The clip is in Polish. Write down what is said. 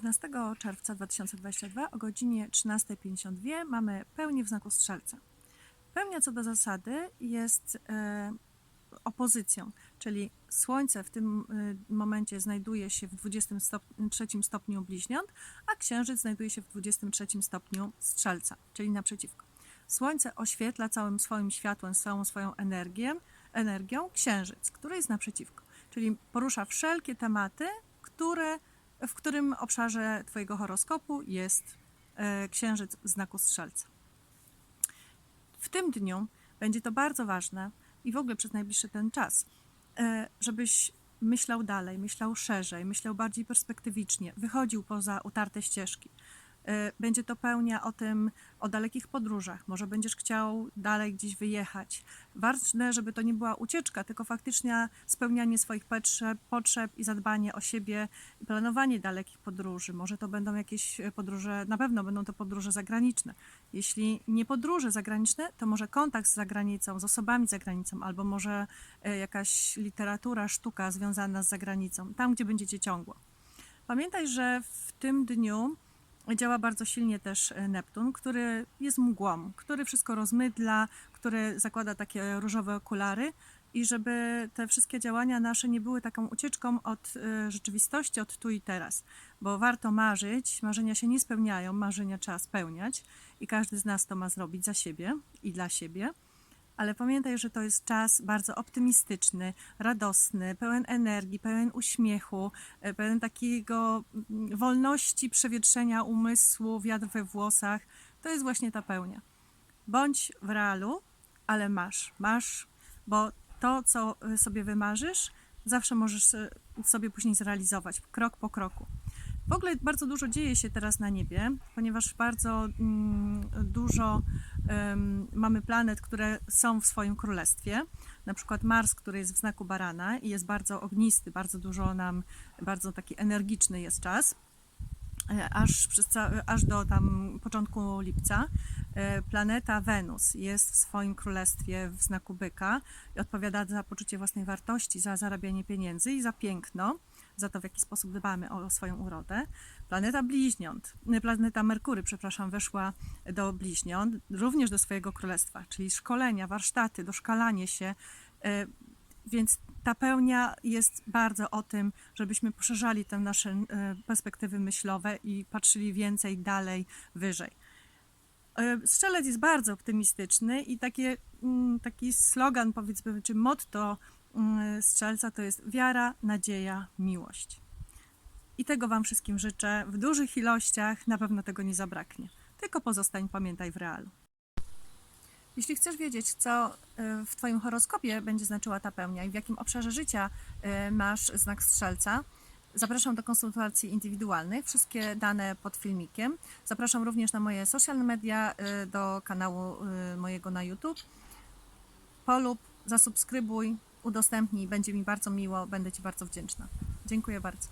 14 czerwca 2022 o godzinie 13.52 mamy pełnię w znaku strzelca. Pełnia co do zasady jest e, opozycją, czyli Słońce w tym e, momencie znajduje się w 23 stopniu bliźniąt, a Księżyc znajduje się w 23 stopniu strzelca, czyli naprzeciwko. Słońce oświetla całym swoim światłem, całą swoją energię, energią Księżyc, który jest naprzeciwko, czyli porusza wszelkie tematy, które w którym obszarze Twojego horoskopu jest e, księżyc w znaku strzelca. W tym dniu będzie to bardzo ważne i w ogóle przez najbliższy ten czas, e, żebyś myślał dalej, myślał szerzej, myślał bardziej perspektywicznie, wychodził poza utarte ścieżki. E, Będzie to pełnia o tym, o dalekich podróżach. Może będziesz chciał dalej gdzieś wyjechać. Ważne, żeby to nie była ucieczka, tylko faktycznie spełnianie swoich potrzeb, potrzeb i zadbanie o siebie planowanie dalekich podróży. Może to będą jakieś podróże, na pewno będą to podróże zagraniczne. Jeśli nie podróże zagraniczne, to może kontakt z zagranicą, z osobami za granicą, albo może e, jakaś literatura, sztuka związana z zagranicą, tam gdzie będziecie ciągło. Pamiętaj, że w tym dniu działa bardzo silnie też e, Neptun, który jest mgłą, który wszystko rozmydla, który zakłada takie różowe okulary i żeby te wszystkie działania nasze nie były taką ucieczką od e, rzeczywistości, od tu i teraz, bo warto marzyć, marzenia się nie spełniają, marzenia trzeba spełniać i każdy z nas to ma zrobić za siebie i dla siebie. Ale pamiętaj, że to jest czas bardzo optymistyczny, radosny, pełen energii, pełen uśmiechu, e, pełen takiego mm, wolności przewietrzenia umysłu, wiatr we włosach. To jest właśnie ta pełnia. Bądź w realu, ale masz, masz, bo to, co y, sobie wymarzysz, zawsze możesz y, sobie później zrealizować, krok po kroku. W ogóle bardzo dużo dzieje się teraz na niebie, ponieważ bardzo mm, dużo mamy planet, które są w swoim królestwie. Na przykład Mars, który jest w znaku barana i jest bardzo ognisty, bardzo dużo nam, bardzo taki energiczny jest czas. E, Aż, przez aż do tam początku lipca e, planeta Wenus jest w swoim królestwie w znaku byka i odpowiada za poczucie własnej wartości, za zarabianie pieniędzy i za piękno, za to w jaki sposób dbamy o swoją urodę. Planeta bliźniąt, nie, planeta Merkury, przepraszam, weszła do bliźniąt, również do swojego królestwa, czyli szkolenia, warsztaty, doszkalanie się, e, więc ta pełnia jest bardzo o tym, żebyśmy poszerzali te nasze e, perspektywy myślowe i patrzyli więcej, dalej, wyżej. Strzelec jest bardzo optymistyczny i takie, mm, taki slogan, powiedzmy, czy motto strzelca to jest wiara, nadzieja, miłość. I tego Wam wszystkim życzę w dużych ilościach, na pewno tego nie zabraknie. Tylko pozostań, pamiętaj w realu. Jeśli chcesz wiedzieć, co y, w Twoim horoskopie będzie znaczyła ta pełnia i w jakim obszarze życia y, masz znak strzelca, zapraszam do konsultacji indywidualnych. Wszystkie dane pod filmikiem. Zapraszam również na moje social media, y, do kanału y, mojego na YouTube. Polub, zasubskrybuj, udostępnij, będzie mi bardzo miło, będę Ci bardzo wdzięczna. Dziękuję bardzo.